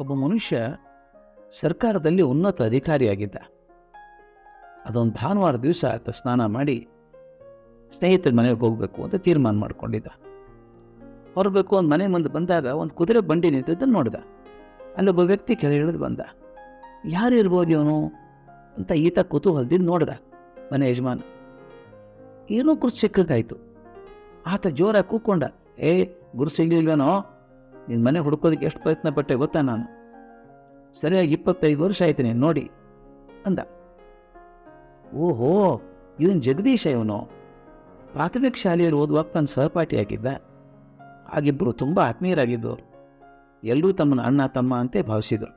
ಒಬ್ಬ ಮನುಷ್ಯ ಸರ್ಕಾರದಲ್ಲಿ ಉನ್ನತ ಅಧಿಕಾರಿಯಾಗಿದ್ದ. ಅದೊಂದು ಭಾನುವಾರ ದಿವಸ ಆತ ಸ್ನಾನ ಮಾಡಿ ಸ್ನೇಹಿತರ ಮನೆಗೆ ಹೋಗಬೇಕು ಅಂತ ತೀರ್ಮಾನ ಮಾಡಿಕೊಂಡಿದ್ದ. ಹೊರಬೇಕು ಒಂದು ಮನೆ ಮುಂದೆ ಬಂದಾಗ ಒಂದು ಕುದುರೆ ಬಂಡಿ ನಿಂತಿದ್ದನ್ನು ನೋಡಿದ. ಅಲ್ಲೊಬ್ಬ ವ್ಯಕ್ತಿ ಕೆಳಗೆ ಇಳಿದು ಬಂದ. ಯಾರು ಇರ್ಬೋದು ಇವನು ಅಂತ ಈತ ಕುತೂಹಲದಿಂದ ನೋಡ್ದ ಮನೆ ಯಜಮಾನ. ಏನೋ ಕುರ್ಚಿ ಸಿಕ್ಕಾಯ್ತು ಆತ ಜೋರಾಗಿ ಕೂಕೊಂಡ ಏ ಗುರು ಸಿಗ್ಲಿಲ್ವೇನೋ ನಿನ್ನ ಮನೆ ಹುಡುಕೋದಕ್ಕೆ ಎಷ್ಟು ಪ್ರಯತ್ನ ಪಟ್ಟೆ ಗೊತ್ತಾ ನಾನು? ಸರಿಯಾಗಿ ಇಪ್ಪತ್ತೈದು ವರ್ಷ ಆಯ್ತು ನೀನು ನೋಡಿ, ಅಂದ. ಓಹೋ, ಇವನು ಜಗದೀಶ ಇವನು. ಪ್ರಾಥಮಿಕ ಶಾಲೆಯಲ್ಲಿ ಓದುವಾಗ ತನ್ನ ಸಹಪಾಠಿಯಾಗಿದ್ದ ಆಗಿಬ್ಬರು ತುಂಬ ಆತ್ಮೀಯರಾಗಿದ್ದವರು ಎಲ್ಲರೂ ತಮ್ಮನ ಅಣ್ಣ, ತಮ್ಮ ಅಂತೆ ಭಾವಿಸಿದರು.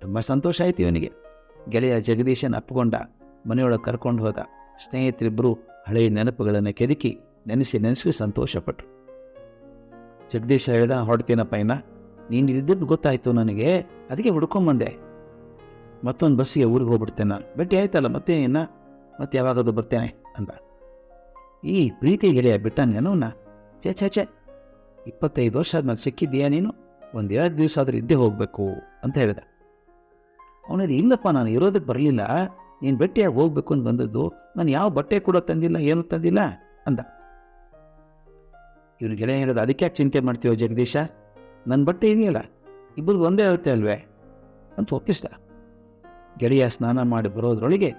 ತುಂಬ ಸಂತೋಷ ಆಯ್ತು ಇವನಿಗೆ. ಗೆಳೆಯ ಜಗದೀಶನ ಅಪ್ಪಿಕೊಂಡ, ಮನೆಯೊಳಗೆ ಕರ್ಕೊಂಡು ಹೋದ ಸ್ನೇಹಿತರಿಬ್ಬರು ಹಳೆಯ ನೆನಪುಗಳನ್ನು ಕೆದಕಿ ನೆನೆಸಿ ನೆನೆಸಿ ಸಂತೋಷಪಟ್ಟರು ಜಗದೀಶ ಹೇಳ್ದ ಹೊಡ್ತೀನಪ್ಪ ಇನ್ನ. ನೀನು ಇದ್ದಿದ್ದು ಗೊತ್ತಾಯಿತು ನನಗೆ. ಅದಕ್ಕೆ ಹುಡ್ಕೊಂಬಂದೆ. ಮತ್ತೊಂದು ಬಸ್ಸಿಗೆ ಊರಿಗೆ ಹೋಗ್ಬಿಡ್ತೇನೆ ನಾನು. ಭೇಟಿ ಆಯ್ತಲ್ಲ, ಮತ್ತೆ ಇನ್ನ? ಮತ್ತೆ ಯಾವಾಗದು ಬರ್ತೇನೆ ಅಂತ. ಈ ಪ್ರೀತಿ ಗೆಳೆಯ ಬಿಟ್ಟನೇನೋ ನಾ ಚೇ ಛೇ ಛೇ. ಇಪ್ಪತ್ತೈದು ವರ್ಷ ಆದ್ಮೇಲೆ ಸಿಕ್ಕಿದ್ದೀಯಾ ನೀನು? ಒಂದು ಎರಡು ದಿವಸ ಆದರೂ ಇದ್ದೇ ಹೋಗಬೇಕು ಅಂತ ಹೇಳಿದ. ಅವನದು ಇಲ್ಲಪ್ಪ, ನಾನು ಇರೋದಕ್ಕೆ ಬರಲಿಲ್ಲ. ನೀನು ಭೇಟಿಯಾಗಿ ಹೋಗ್ಬೇಕು ಅಂತ ಬಂದದ್ದು. ನಾನು ಯಾವ ಬಟ್ಟೆ ಕೂಡ ತಂದಿಲ್ಲ, ಏನು ತಂದಿಲ್ಲ ಅಂದ ಇವನು ಗೆಳೆಯ ಹೇಳೋದು ಅದಕ್ಕೆ ಯಾಕೆ ಚಿಂತೆ ಮಾಡ್ತೀವೋ ಜಗದೀಶ? ನನ್ನ ಬಟ್ಟೆ ಇದೆಯಲ್ಲ ಇಬ್ಬರದು ಒಂದೇ ಆಗುತ್ತೆ ಅಲ್ವೇ? ಅಂತ ಒಪ್ಪಿಸ್ದ. ಗೆಳೆಯ ಸ್ನಾನ ಮಾಡಿ ಬರೋದ್ರೊಳಗೆ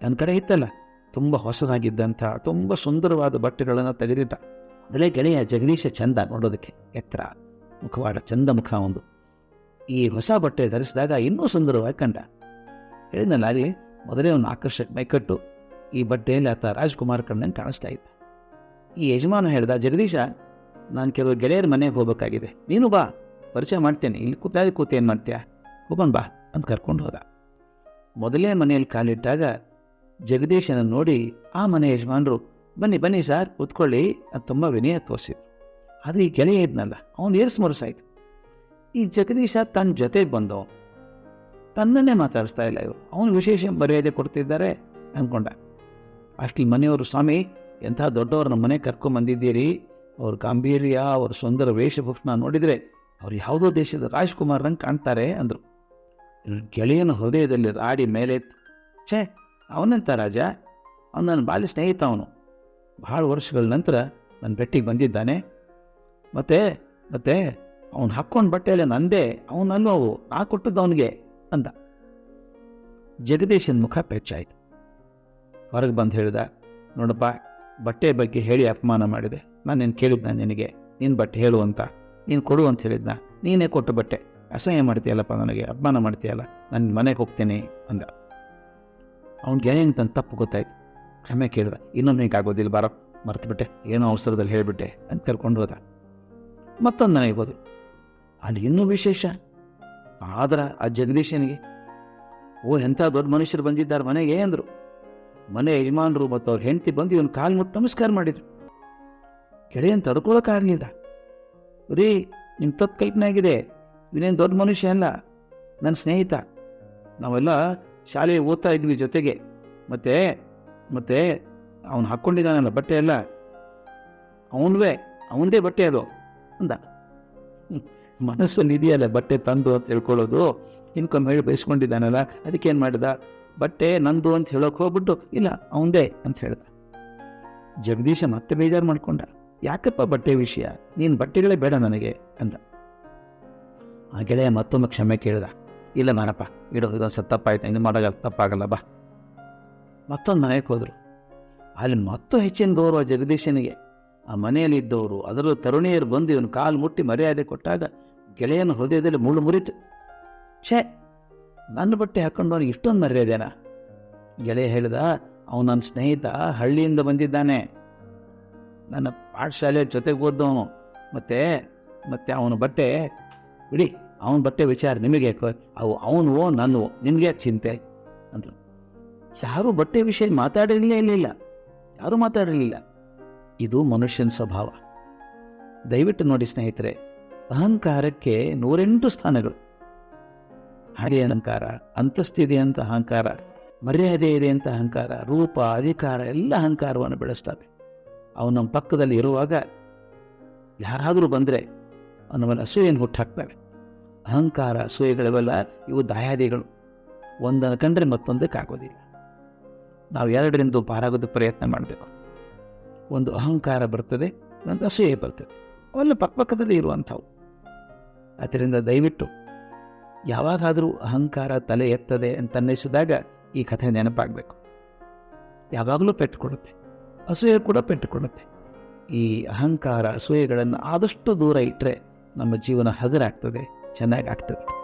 ನನ್ನ ಕಡೆ ಇತ್ತಲ್ಲ, ತುಂಬ ಹೊಸದಾಗಿದ್ದಂಥ, ತುಂಬ ಸುಂದರವಾದ ಬಟ್ಟೆಗಳನ್ನು ತೆಗೆದಿಟ್ಟ. ಮೊದಲೇ ಗೆಳೆಯ ಜಗದೀಶ ಚಂದ ನೋಡೋದಕ್ಕೆ ಎತ್ತರ, ಮುಖವಾಡ ಚಂದ ಮುಖ ಒಂದು. ಈ ಹೊಸ ಬಟ್ಟೆ ಧರಿಸಿದಾಗ ಇನ್ನೂ ಸುಂದರವಾಗಿ ಕಂಡ. ಹೇಳಿದ್ನಲ್ಲ, ಅಲ್ಲಿ ಮೊದಲೇ ಒಂದು ಆಕರ್ಷಕ ಮೈಕಟ್ಟು, ಈ ಬಟ್ಟೆಯಲ್ಲಿ ಆತ ರಾಜ್ಕುಮಾರ್ ಕಣ್ಣಂಗೆ ಕಾಣಿಸ್ತಾ ಇದ್ದ. ಈ ಯಜಮಾನ ಹೇಳ್ದ, ಜಗದೀಶ, ನಾನು ಕೆಲವು ಗೆಳೆಯರ ಮನೆಗೆ ಹೋಗಬೇಕಾಗಿದೆ. ನೀನು ಬಾ, ಪರಿಚಯ ಮಾಡ್ತೇನೆ. ಇಲ್ಲಿ ಕೂತಾಗಿ ಕೂತು ಏನು ಮಾಡ್ತೀಯಾ? ಹೋಗೋಣ ಬಾ ಅಂತ ಕರ್ಕೊಂಡು ಹೋದ. ಮೊದಲೇ ಮನೆಯಲ್ಲಿ ಕಾಲಿಟ್ಟಾಗ ಜಗದೀಶನ ನೋಡಿ, ಆ ಮನೆ ಯಜಮಾನರು, ಬನ್ನಿ ಬನ್ನಿ ಸರ್, ಕೂತ್ಕೊಳ್ಳಿ ಅಂತ ತುಂಬ ವಿನಯ ತೋರಿಸಿದ್ರು. ಆದರೆ ಈ ಗೆಳೆಯ ಇದ್ನಲ್ಲ, ಅವನು ಏರ್ಸ್ ಮುರಸಾಯ್ತು ಈ ಜಗದೀಶ ತನ್ನ ಜೊತೆಗೆ ಬಂದವ. ತನ್ನನ್ನೇ ಮಾತಾಡಿಸ್ತಾ ಇಲ್ಲ ಇವರು. ಅವನು ವಿಶೇಷ ಮರ್ಯಾದೆ ಕೊಡ್ತಿದ್ದಾರೆ ಅಂದ್ಕೊಂಡ ಅಷ್ಟು ಮನೆಯವರು, ಸ್ವಾಮಿ ಎಂಥ ದೊಡ್ಡವ್ರ ನಮ್ಮ ಮನೆ ಕರ್ಕೊಂಬಂದಿದ್ದೀರಿ ಅವ್ರ ಗಾಂಭೀರ್ಯ, ಅವ್ರ ಸುಂದರ ವೇಷಭೂಷಣ ನೋಡಿದರೆ ಅವ್ರು ಯಾವುದೋ ದೇಶದ ರಾಜ್ಕುಮಾರ್ನಂಗೆ ಕಾಣ್ತಾರೆ ಅಂದರು. ಗೆಳೆಯನ ಹೃದಯದಲ್ಲಿ ರಾಡಿ ಮೇಲೆತ್ತು ಛೇ, ಅವನಂತ ರಾಜ? ಅವನು ನನ್ನ ಬಾಲ್ಯ ಸ್ನೇಹಿತ ಅವನು. ಭಾಳ ವರ್ಷಗಳ ನಂತರ ನನ್ನ ಬೆಟ್ಟಿಗೆ ಬಂದಿದ್ದಾನೆ. ಮತ್ತೆ ಮತ್ತೆ ಅವನು ಹಾಕ್ಕೊಂಡು ಬಟ್ಟೆಯಲ್ಲ ನಂದೇ, ಅವನಲ್ಲೂ ಅವು, ನಾ ಕೊಟ್ಟದ್ದು ಅವನಿಗೆ ಅಂದ. ಜಗದೀಶನ ಮುಖ ಪೆಚ್ಚಾಯಿತು. ಹೊರಗೆ ಬಂದು ಹೇಳಿದ, ನೋಡಪ್ಪ ಬಟ್ಟೆ ಬಗ್ಗೆ ಹೇಳಿ ಅಪಮಾನ ಮಾಡಿದೆ. ನಾನು ನೀನು ಕೇಳಿದ್ನ ನಿನಗೆ? ನಿನ್ನ ಬಟ್ಟೆ ಹೇಳು ಅಂತ. ನೀನು ಕೊಡು ಅಂತ ಹೇಳಿದ್ನ? ನೀನೇ ಕೊಟ್ಟು ಬಟ್ಟೆ. ಅಸಹ್ಯ ಮಾಡ್ತೀಯಲ್ಲಪ್ಪ ನನಗೆ. ಅಪಮಾನ ಮಾಡ್ತೀಯಲ್ಲ? ನಾನು ಮನೆಗೆ ಹೋಗ್ತೀನಿ ಅಂದ. ಅವ್ನಿಗೆ ಏನೇನು ತನ್ನ ತಪ್ಪು ಗೊತ್ತಾಯ್ತು? ಕ್ಷಮೆ ಕೇಳಿದ. ಇನ್ನೊಮ್ಮೆ ಹೀಗಾಗೋದಿಲ್ಲ ಬಾರೋ. ಮರ್ತುಬಿಟ್ಟೆ. ಏನೋ ಅವಸರದಲ್ಲಿ ಹೇಳಿಬಿಟ್ಟೆ ಅಂತ ಕರ್ಕೊಂಡು ಹೋದ. ಮತ್ತೊಂದು ನನಗೆ ಹೋದರು. ಅಲ್ಲಿ ಇನ್ನೂ ವಿಶೇಷ? ಆದ್ರೆ ಆ ಜಗದೀಶನಿಗೆ, ಓ ಎಂಥ ದೊಡ್ಡ ಮನುಷ್ಯರು ಬಂದಿದ್ದಾರೆ ಮನೆಗೆ ಅಂದರು. ಮನೆ ಯಜಮಾನರು ಮತ್ತು ಅವ್ರ ಹೆಂಡತಿ ಬಂದು ಇವನು ಕಾಲು ಮುಟ್ಟು ನಮಸ್ಕಾರ ಮಾಡಿದ್ರು. ಗೆಳೆಯನ್ ತಡ್ಕೊಳಕ್ಕಾಗಲಿಲ್ಲ ರೀ ನಿಮ್ಮ ತಪ್ಪು ಕಲ್ಪನೆ ಆಗಿದೆ. ಇನ್ನೇನು ದೊಡ್ಡ ಮನುಷ್ಯ ಅಲ್ಲ. ನನ್ನ ಸ್ನೇಹಿತ. ನಾವೆಲ್ಲ ಶಾಲೆ ಓದ್ತಾ ಇದ್ವಿ ಜೊತೆಗೆ. ಮತ್ತೆ ಮತ್ತೆ ಅವನು ಹಾಕ್ಕೊಂಡಿದ್ದಾನಲ್ಲ ಬಟ್ಟೆ ಎಲ್ಲ. ಅವನವೇ, ಅವನದೇ ಬಟ್ಟೆ ಅದು, ಅಂದ. ಮನಸ್ಸು ಮನಸ್ಸಲ್ಲಿ ಇದೆಯಲ್ಲ ಬಟ್ಟೆ ತಂದು ಅಂತ ಹೇಳ್ಕೊಳ್ಳೋದು. ಇನ್ಕಮ್ ಹೇಳಿ ಬಯಸ್ಕೊಂಡಿದ್ದಾನಲ್ಲ. ಅದಕ್ಕೇನು ಮಾಡಿದ? ಬಟ್ಟೆ ನಂದು ಅಂತ ಹೇಳೋಕೆ ಹೋಗ್ಬಿಟ್ಟು, ಇಲ್ಲ, ಅವಂದೇ ಅಂತ ಹೇಳ್ದ. ಜಗದೀಶ ಮತ್ತೆ ಬೇಜಾರು ಮಾಡ್ಕೊಂಡ, ಯಾಕಪ್ಪ ಬಟ್ಟೆ ವಿಷಯ? ನೀನು ಬಟ್ಟೆಗಳೇ ಬೇಡ ನನಗೆ ಅಂದ. ಆ ಗೆಳೆಯ ಮತ್ತೊಮ್ಮೆ ಕ್ಷಮೆ ಕೇಳ್ದ. ಇಲ್ಲ ನಾನಪ್ಪ, ಇಡೋ ಇದೊಂದು ಸತ್ ತಪ್ಪಾಯ್ತು, ಇನ್ನು ಮಾಡೋಲ್ಲ ತಪ್ಪಾಗಲ್ಲ, ಬಾ. ಮತ್ತೊಂದು ಮನೆಗೆ ಹೋದರು. ಅಲ್ಲಿ ಮತ್ತೂ ಹೆಚ್ಚಿನ ಗೌರವ ಜಗದೀಶನಿಗೆ. ಆ ಮನೆಯಲ್ಲಿ ಇದ್ದವರು, ಅದರಲ್ಲೂ ತರುಣಿಯರು ಬಂದು ಇವನು ಕಾಲು ಮುಟ್ಟಿ ಮರ್ಯಾದೆ ಕೊಟ್ಟಾಗ ಗೆಳೆಯನ ಹೃದಯದಲ್ಲಿ ಮುಳ್ಳು ಮುರಿತು. ಛೇ ನನ್ನ ಬಟ್ಟೆ ಹಾಕ್ಕೊಂಡು ಅವನಿಗೆ ಇಷ್ಟೊಂದು ಮರ್ಯಾದೆನಾ ಗೆಳೆಯ ಹೇಳಿದ ಅವನು ನನ್ನ ಸ್ನೇಹಿತ ಹಳ್ಳಿಯಿಂದ ಬಂದಿದ್ದಾನೆ. ನನ್ನ ಪಾಠಶಾಲೆ ಜೊತೆಗೆ ಓದ್ದವನು. ಮತ್ತೆ ಮತ್ತೆ ಅವನ ಬಟ್ಟೆ ಬಿಡಿ, ಅವನ ಬಟ್ಟೆ ವಿಚಾರ ನಿಮಗೆ? ಅವು ಅವನುವೋ ನನ್ನವೋ ನಿನಗೆ ಚಿಂತೆ. ಅಂದರು ಯಾರೂ ಬಟ್ಟೆ ವಿಷಯ ಮಾತಾಡಿರಲೇ ಇರಲಿಲ್ಲ ಯಾರೂ ಮಾತಾಡಿರಲಿಲ್ಲ. ಇದು ಮನುಷ್ಯನ ಸ್ವಭಾವ. ದಯವಿಟ್ಟು ನೋಡಿ ಸ್ನೇಹಿತರೆ, ಅಹಂಕಾರಕ್ಕೆ ನೂರೆಂಟು ಸ್ಥಾನಗಳು. ಹಾಗೆ ಅಹಂಕಾರ ಅಂತಸ್ತಿದೆ ಅಂತ ಅಹಂಕಾರ, ಮರ್ಯಾದೆ ಇದೆ ಅಂತ ಅಹಂಕಾರ, ರೂಪ, ಅಧಿಕಾರ, ಎಲ್ಲ ಅಹಂಕಾರವನ್ನು ಬೆಳೆಸ್ತಾನೆ. ಅವು ನಮ್ಮ ಪಕ್ಕದಲ್ಲಿ ಇರುವಾಗ ಯಾರಾದರೂ ಬಂದರೆ ಅವನವನ್ನ ಅಸೂಯೆಯನ್ನು ಹುಟ್ಟಾಕ್ತವೆ ಅಹಂಕಾರ ಅಸೂಯೆಗಳಿವೆಲ್ಲ ಇವು ದಾಯಾದಿಗಳು. ಒಂದನ್ನು ಕಂಡ್ರೆ ಮತ್ತೊಂದಕ್ಕೆ ಆಗೋದಿಲ್ಲ. ನಾವು ಎರಡರಿಂದ ಪಾರಾಗೋದು ಪ್ರಯತ್ನ ಮಾಡಬೇಕು. ಒಂದು ಅಹಂಕಾರ ಬರ್ತದೆ, ಒಂದು ಅಸೂಯೆ ಬರ್ತದೆ. ಅವೆಲ್ಲ ಪಕ್ಕಪಕ್ಕದಲ್ಲಿ ಇರುವಂಥವು. ಅದರಿಂದ ದಯವಿಟ್ಟು ಯಾವಾಗಾದರೂ ಅಹಂಕಾರ ತಲೆ ಎತ್ತದೆ ಅಂತ ಅನ್ನಿಸಿದಾಗ ಈ ಕಥೆ ನೆನಪಾಗಬೇಕು. ಯಾವಾಗಲೂ ಪೆಟ್ಟು ಕೊಡುತ್ತೆ ಅಸೂಯೆ ಕೂಡ ಪೆಟ್ಟು ಕೊಡುತ್ತೆ ಈ ಅಹಂಕಾರ, ಅಸೂಯೆಗಳನ್ನು ಆದಷ್ಟು ದೂರ ಇಟ್ಟರೆ ನಮ್ಮ ಜೀವನ ಹಗರಾಗ್ತದೆ ಚೆನ್ನಾಗಿ ಆಗ್ತದೆ